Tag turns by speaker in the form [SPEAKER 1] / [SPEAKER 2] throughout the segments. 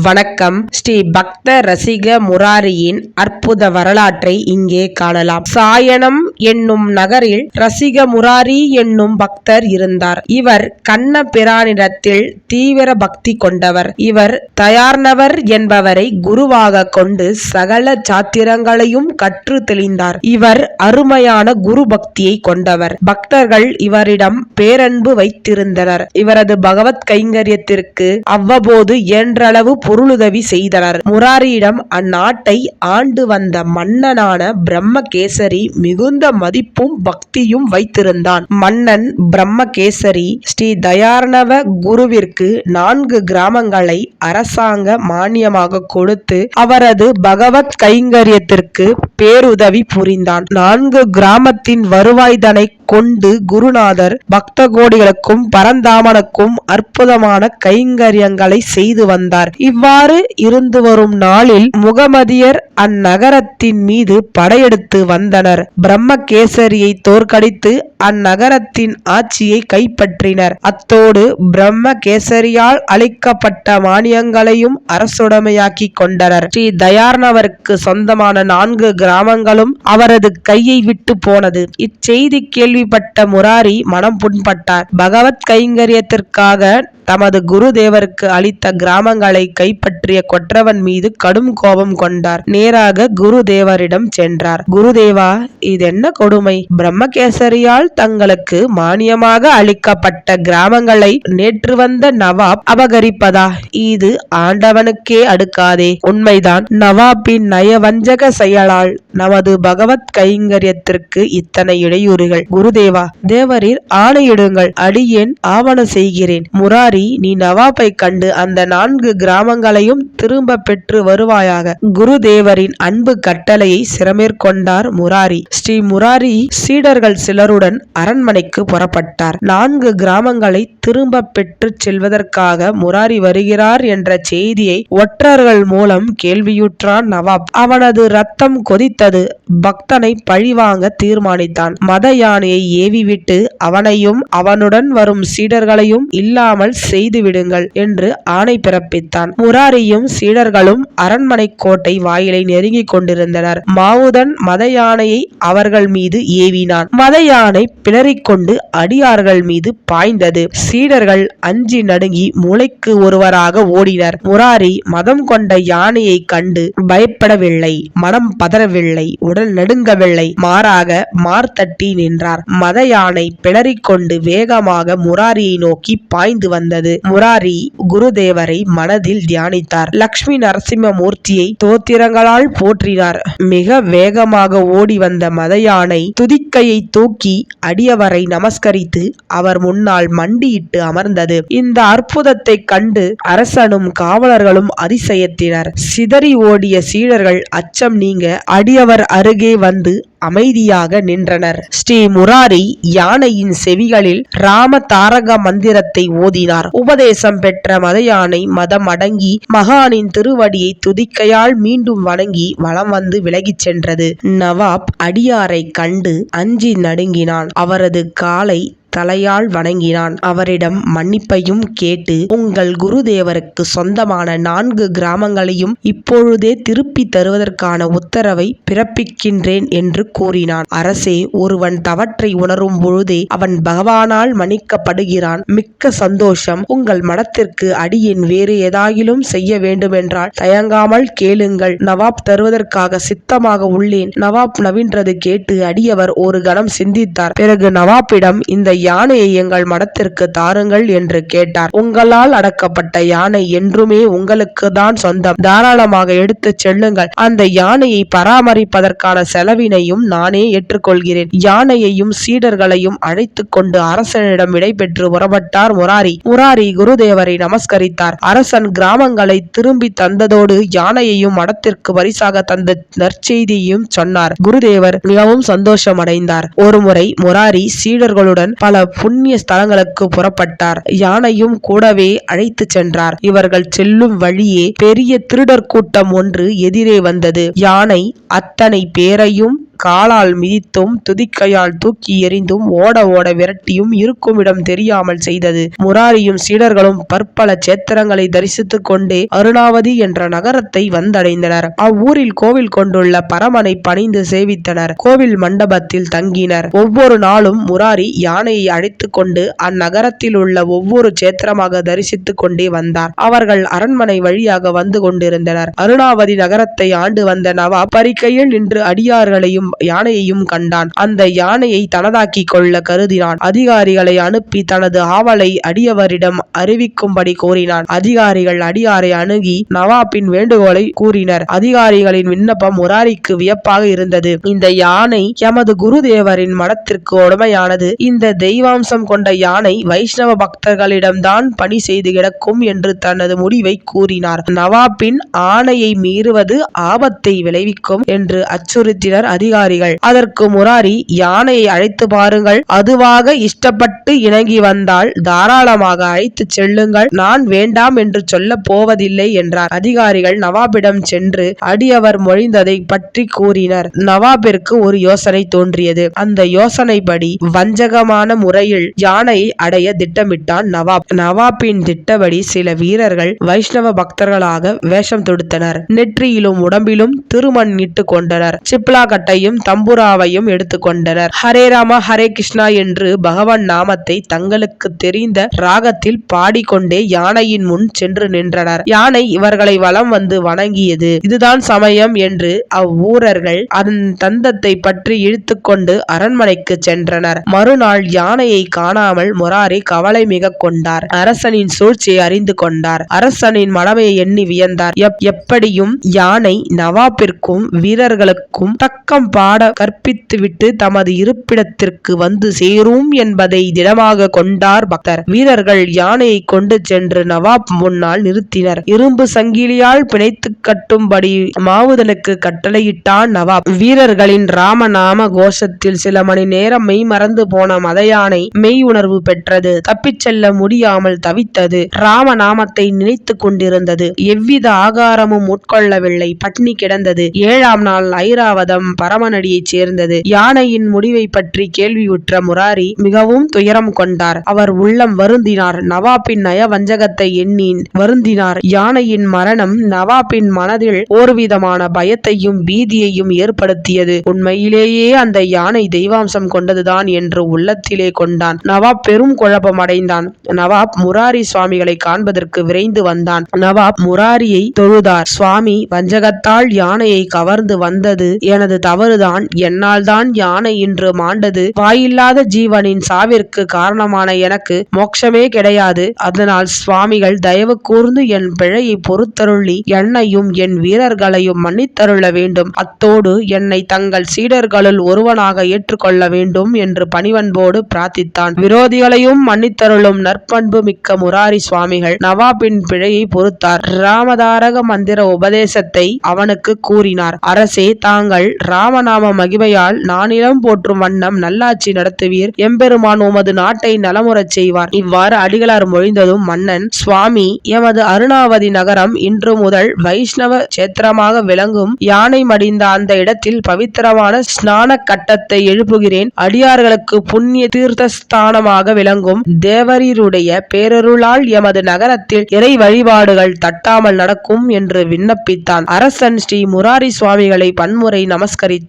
[SPEAKER 1] வணக்கம். ஸ்ரீ பக்த ரசிக முராரியின் அற்புத வரலாற்றை இங்கே காணலாம். சாயனம் என்னும் நகரில் ரசிக முராரி என்னும் பக்தர் இருந்தார். இவர் கண்ண பிரானிடத்தில் தீவிர பக்தி கொண்டவர். இவர் தயார்னவர் என்பவரை குருவாக கொண்டு சகல சாத்திரங்களையும் கற்று தெளிந்தார். இவர் அருமையான குரு பக்தியை கொண்டவர். பக்தர்கள் இவரிடம் பேரன்பு வைத்திருந்தனர். இவரது பகவத் கைங்கரியத்திற்கு அவ்வப்போது இயன்றளவு பொருளுதவி செய்தனர். முராரியிடம் அந்நாட்டை ஆண்டு வந்த மன்னனான பிரம்மகேசரி மிகுந்த மதிப்பும் பக்தியும் வைத்திருந்தான். மன்னன் பிரம்மகேசரி ஸ்ரீ தயார்ணவ குருவிற்கு நான்கு கிராமங்களை அரசாங்க மானியமாக கொடுத்து அவரது பகவத் கைங்கரியத்திற்கு பேருதவி புரிந்தான். நான்கு கிராமத்தின் வருவாய்தனை கொண்டு குருநாதர் பக்த கோடிகளுக்கும் பரந்தாமனுக்கும் அற்புதமான கைங்கரியங்களை செய்து வந்தார். இவ்வாறு இருந்து வரும் நாளில் முகமதியர் அந்நகரத்தின் மீது படையெடுத்து வந்தனர். பிரம்மகேசரியை தோற்கடித்து அந்நகரத்தின் ஆட்சியை கைப்பற்றினர். அத்தோடு பிரம்மகேசரியால் அளிக்கப்பட்ட மானியங்களையும் அரசுடைமையாக்கி கொண்டனர். ஸ்ரீ தயார்ணவருக்கு சொந்தமான நான்கு கிராமங்களும் அவரது கையை விட்டு போனது. இச்செய்தி கேள்வி கேள்விப்பட்ட முராரி மனம் புண்பட்டார். பகவத் கைங்கரியத்திற்காக தமது குருதேவருக்கு அளித்த கிராமங்களை கைப்பற்றிய கொற்றவன் மீது கடும் கோபம் கொண்டார். நேராக குருதேவரிடம் சென்றார். குருதேவா இதென்ன கொடுமை? பிரம்மகேசரியால் தங்களுக்கு மானியமாக அளிக்கப்பட்ட கிராமங்களை நேற்று வந்த நவாப் அபகரிப்பதா? இது ஆண்டவனுக்கே அடுக்காதே. உண்மைதான். நவாபின் நயவஞ்சக செயலால் நமது பகவத் கைங்கரியத்திற்கு இத்தனை இடையூறுகள். குருதேவா தேவரீர் ஆணையிடுங்கள். அடியேன் ஆவண செய்கிறேன். முராரி நீ நவாப்பை கண்டு அந்த நான்கு கிராமங்களையும் திரும்ப பெற்று வருவாயாக. குருதேவரின் அன்பு கட்டளையை சிறமேற்கொண்டார் முராரி. ஸ்ரீ முராரி சீடர்கள் சிலருடன் அரண்மனைக்கு புறப்பட்டார். நான்கு கிராமங்களை திரும்ப பெற்று செல்வதற்காக முராரி வருகிறார் என்ற செய்தியை ஒற்றர்கள் மூலம் கேள்வியுற்றான் நவாப். அவனது ரத்தம் கொதித்தது பக்தனை பழிவாங்க தீர்மானித்தான். மத யானையை ஏவிவிட்டு அவனையும் அவனுடன் வரும் சீடர்களையும் இல்லாமல் செய்து விடுங்கள் என்று ஆணை பிறப்பித்தான். முராரியும் சீடர்களும் அரண்மனை கோட்டை வாயிலை நெருங்கிக் கொண்டிருந்தனர். மாவுதன் மத யானையை அவர்கள் மீது ஏவினான். மத யானை பிளறிக்கொண்டு அடியார்கள் மீது பாய்ந்தது. சீடர்கள் அஞ்சி நடுங்கி மூளைக்கு ஒருவராக ஓடினர். முராரி மதம் கொண்ட யானையை கண்டு பயப்படவில்லை மனம் பதறவில்லை உடல் நடுங்கவில்லை. மாறாக மார்த்தட்டி நின்றார். மத யானை பிளறிக்கொண்டு வேகமாக முராரியை நோக்கி பாய்ந்து வந்தது முராரி குருதேவரை மனதில் தியானித்தார். லக்ஷ்மி நரசிம்ம மூர்த்தியை தோத்திரங்களால் போற்றினார். மிக வேகமாக ஓடி வந்த மத யானை துதிக்கையை தூக்கி அடியவரை நமஸ்கரித்து அவர் முன்னால் மண்டியிட்டு அமர்ந்தது. இந்த அற்புதத்தை கண்டு அரசனும் காவலர்களும் அதிசயத்தினர். சிதறி ஓடிய சீடர்கள் அச்சம் நீங்க அடியவர் அருகே வந்து அமைதியாக நின்றனர். ஸ்ரீ முராரி யானையின் செவிகளில் ராம தாரக மந்திரத்தை ஓதினார். உபதேசம் பெற்ற மத யானை மதம் அடங்கி மகானின் திருவடியை துதிக்கையால் மீண்டும் வணங்கி வலம் வந்து விலகிச் சென்றது. நவாப் அடியாரை கண்டு அஞ்சி நடுங்கினான். அவரது காலை தலையால் வணங்கினான். அவரிடம் மன்னிப்பையும் கேட்டு உங்கள் குருதேவருக்கு சொந்தமான நான்கு கிராமங்களையும் இப்பொழுதே திருப்பி தருவதற்கான உத்தரவை பிறப்பிக்கின்றேன் என்று கூறினான். அரசே ஒருவன் தவற்றை உணரும் பொழுதே அவன் பகவானால் மன்னிக்கப்படுகிறான். மிக்க சந்தோஷம். உங்கள் மனத்திற்கு அடியேன் வேறு ஏதாகிலும் செய்ய வேண்டுமென்றால் தயங்காமல் கேளுங்கள். நவாப் தருவதற்காக சித்தமாக உள்ளேன். நவாப் நவின்றது கேட்டு அடியவர் ஒரு கணம் சிந்தித்தார். பிறகு நவாப்பிடம் இந்த யானையை எங்கள் மடத்திற்கு தாருங்கள் என்று கேட்டார். உங்களால் அடக்கப்பட்ட யானை என்றுமே உங்களுக்கு தான் சொந்தம். தாராளமாக எடுத்து செல்லுங்கள். அந்த யானையை பராமரிப்பதற்கான செலவினையும் நானே ஏற்றுக்கொள்கிறேன். யானையையும் சீடர்களையும் அழைத்து கொண்டு அரசனிடம் விடைபெற்று புறப்பட்டார் முராரி. முராரி குருதேவரை நமஸ்கரித்தார். அரசன் கிராமங்களை திரும்பி தந்ததோடு யானையையும் மடத்திற்கு பரிசாக தந்த நற்செய்தியையும் சொன்னார். குருதேவர் மிகவும் சந்தோஷம் அடைந்தார் ஒருமுறை முராரி சீடர்களுடன் பல புண்ணிய ஸ்தலங்களுக்கு புறப்பட்டார். யானையும் கூடவே அழைத்து சென்றார். இவர்கள் செல்லும் வழியே பெரிய திருடர் கூட்டம் ஒன்று எதிரே வந்தது. யானை அத்தனை பேரையும் காலால் மிதித்தும் துதிக்கையால் தூக்கி எறிந்தும் ஓட ஓட விரட்டியும் இருக்குமிடம் தெரியாமல் செய்தது. முராரியும் சீடர்களும் பற்பல சேத்திரங்களை தரிசித்துக் கொண்டே அருணாவதி என்ற நகரத்தை வந்தடைந்தனர். அவ்வூரில் கோவில் கொண்டுள்ள பரமனை பணிந்து சேவித்தனர். கோவில் மண்டபத்தில் தங்கினர். ஒவ்வொரு நாளும் முராரி யானையை அழைத்துக் கொண்டு அந்நகரத்தில் உள்ள ஒவ்வொரு சேத்திரமாக தரிசித்துக் கொண்டே வந்தார். அவர்கள் அரண்மனை வழியாக வந்து கொண்டிருந்தனர். அருணாவதி நகரத்தை ஆண்டு வந்த நவாப் பரிக்கையில் நின்று அடியார்களையும் யானையையும் கண்டான். அந்த யானையை தனதாக்கிக் கொள்ள கருதினான். அதிகாரிகளை அனுப்பி தனது ஆவலை அடியவரிடம் அறிவிக்கும்படி கோரினான். அதிகாரிகள் அடியாரை அணுகி நவாபின் வேண்டுகோளை கூறினர். அதிகாரிகளின் விண்ணப்பம் முராரிக்கு வியப்பாக இருந்தது. இந்த யானை எமது குருதேவரின் மடத்திற்கு உடமையானது இந்த தெய்வாம்சம் கொண்ட யானை வைஷ்ணவ பக்தர்களிடம்தான் பணி செய்து கிடக்கும் என்று தனது முடிவை கூறினார். நவாபின் ஆணையை மீறுவது ஆபத்தை விளைவிக்கும் என்று அச்சுறுத்தினர் அதிகாரிகள். அதற்கு முராரி யானையை அழைத்து பாருங்கள். அதுவாக இஷ்டப்பட்டு இணங்கி வந்தால் தாராளமாக அழைத்து செல்லுங்கள். நான் வேண்டாம் என்று சொல்ல போவதில்லை என்றார். அதிகாரிகள் நவாபிடம் சென்று அடியவர் மொழிந்ததை பற்றி கூறினர். நவாபிற்கு ஒரு யோசனை தோன்றியது. அந்த யோசனைப்படி வஞ்சகமான முறையில் யானையை அடைய திட்டமிட்டான் நவாப். நவாபின் திட்டப்படி சில வீரர்கள் வைஷ்ணவ பக்தர்களாக வேஷம் தொடுத்தனர். நெற்றியிலும் உடம்பிலும் திருமண் இட்டு கொண்டனர். சிப்லா கட்டை கட்டையும் தம்புராவையும் எடுத்துக்கொண்டனர். ஹரே ராமா ஹரே கிருஷ்ணா என்று பகவான் நாமத்தை தங்களுக்கு தெரிந்த ராகத்தில் பாடிக்கொண்டே யானையின் முன் சென்று நின்றனர். யானை இவர்களை வலம் வந்து வணங்கியது. இதுதான் சமயம் என்று அவ்வூரர்கள் அதன் தந்தத்தை பற்றி இழுத்துக்கொண்டு அரண்மனைக்கு சென்றனர். மறுநாள் யானையை காணாமல் முராரி கவலை மிக கொண்டார். அரசனின் சூழ்ச்சியை அறிந்து கொண்டார். அரசனின் மடமையை எண்ணி வியந்தார். எப்- எப்படியும் யானை நவாப்பிற்கும் வீரர்களுக்கும் தக்கம் பாட கற்பித்துவிட்டு தமது இருப்பிடத்திற்கு வந்து சேரும் என்பதை திடமாக கொண்டார் பக்தர். வீரர்கள் யானையை கொண்டு சென்று நவாப் முன்னால் நிறுத்தினர். இரும்பு சங்கிலியால் பிணைத்து கட்டும்படி மாவுதனுக்கு கட்டளையிட்டான் நவாப். வீரர்களின் ராமநாம கோஷத்தில் சில மணி நேரம் மெய் மறந்து போன மத யானை மெய் உணர்வு பெற்றது. தப்பிச் செல்ல முடியாமல் தவித்தது. ராமநாமத்தை நினைத்து கொண்டிருந்தது. எவ்வித ஆகாரமும் உட்கொள்ளவில்லை. பட்னி கிடந்தது. ஏழாம் நாள் ஐராவதம் பரமனடியைச் சேர்ந்தது. யானையின் முடிவை பற்றி கேள்வியுற்ற முராரி மிகவும் துயரம் கொண்டார். அவர் உள்ளம் வருந்தினார். நவாபின் நய வஞ்சகத்தை எண்ணி வருந்தினார். யானையின் மரணம் நவாபின் மனதில் ஓர்விதமான பயத்தையும் பீதியையும் ஏற்படுத்தியது. உண்மையிலேயே அந்த யானை தெய்வாம்சம் கொண்டதுதான் என்று உள்ளத்திலே கொண்டான். நவாப் பெரும் குழப்பம் அடைந்தான் நவாப் முராரி சுவாமிகளை காண்பதற்கு விரைந்து வந்தான். நவாப் முராரியை தொழுதார். சுவாமி வஞ்சகத்தால் யானையை கவர்ந்து வந்தது எனது தவறு. என்னால் தான் யானை இன்று மாண்டது. வாயில்லாத ஜீவனின் சாவிற்கு காரணமான எனக்கு மோட்சமே கிடையாது. அதனால் சுவாமிகள் தயவு கூர்ந்து என் பிழையை பொறுத்தருளி என்னையும் என் வீரர்களையும் மன்னித்தருள வேண்டும். அத்தோடு என்னை தங்கள் சீடர்களுள் ஒருவனாக ஏற்றுக்கொள்ள வேண்டும் என்று பணிவன்போடு பிரார்த்தித்தான். விரோதிகளையும் மன்னித்தருளும் நற்பண்பு மிக்க முராரி சுவாமிகள் நவாபின் பிழையை பொறுத்தார். ராமதாரக மந்திர உபதேசத்தை அவனுக்கு கூறினார். அரசே தாங்கள் ராம ராமநாம மகிமையால் நானிலம் போற்றும் வண்ணம் நல்லாட்சி நடத்துவீர். எம்பெருமான் உமது நாட்டை நலமுறச் செய்வார். இவ்வாறு அடிகளார் மொழிந்ததும் மன்னன் சுவாமி எமது அருணாவதி நகரம் இன்று முதல் வைஷ்ணவ சேத்திரமாக விளங்கும். யானை மடிந்த அந்த இடத்தில் பவித்திரமான ஸ்நான கட்டத்தை எழுப்புகிறேன். அடியார்களுக்கு புண்ணிய தீர்த்தஸ்தானமாக விளங்கும். தேவரீருடைய பேரருளால் எமது நகரத்தில் இறை வழிபாடுகள் தட்டாமல் நடக்கும் என்று விண்ணப்பித்தான். அரசன் ஸ்ரீ முராரி சுவாமிகளை பன்முறை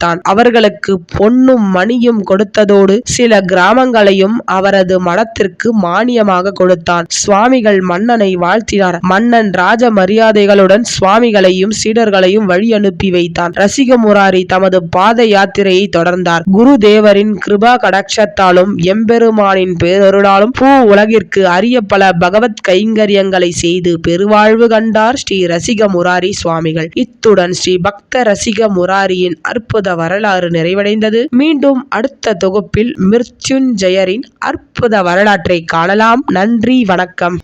[SPEAKER 1] கொடுத்தான் அவர்களுக்கு பொன்னும் மணியும் கொடுத்ததோடு சில கிராமங்களையும் அவரது மடத்திற்கு மானியமாக கொடுத்தான். சுவாமிகள் மன்னனை வாழ்த்தினார். மன்னன் ராஜ மரியாதைகளுடன் சுவாமிகளையும் சீடர்களையும் வழி அனுப்பி வைத்தான். ரசிக முராரி தமது பாத யாத்திரையை தொடர்ந்தார். குரு தேவரின் கிருபா கடக்ஷத்தாலும் எம்பெருமானின் பேரருளாலும் பூ உலகிற்கு அரிய பல பகவத் கைங்கரியங்களை செய்து பெருவாழ்வு கண்டார் ஸ்ரீ ரசிக முராரி சுவாமிகள். இத்துடன் ஸ்ரீ பக்த ரசிக முராரியின் அற்புத வரலாறு நிறைவடைந்தது. மீண்டும் அடுத்த தொகுப்பில் மிர்த்யுஞ்சயரின் அற்புத வரலாற்றை காணலாம். நன்றி வணக்கம்.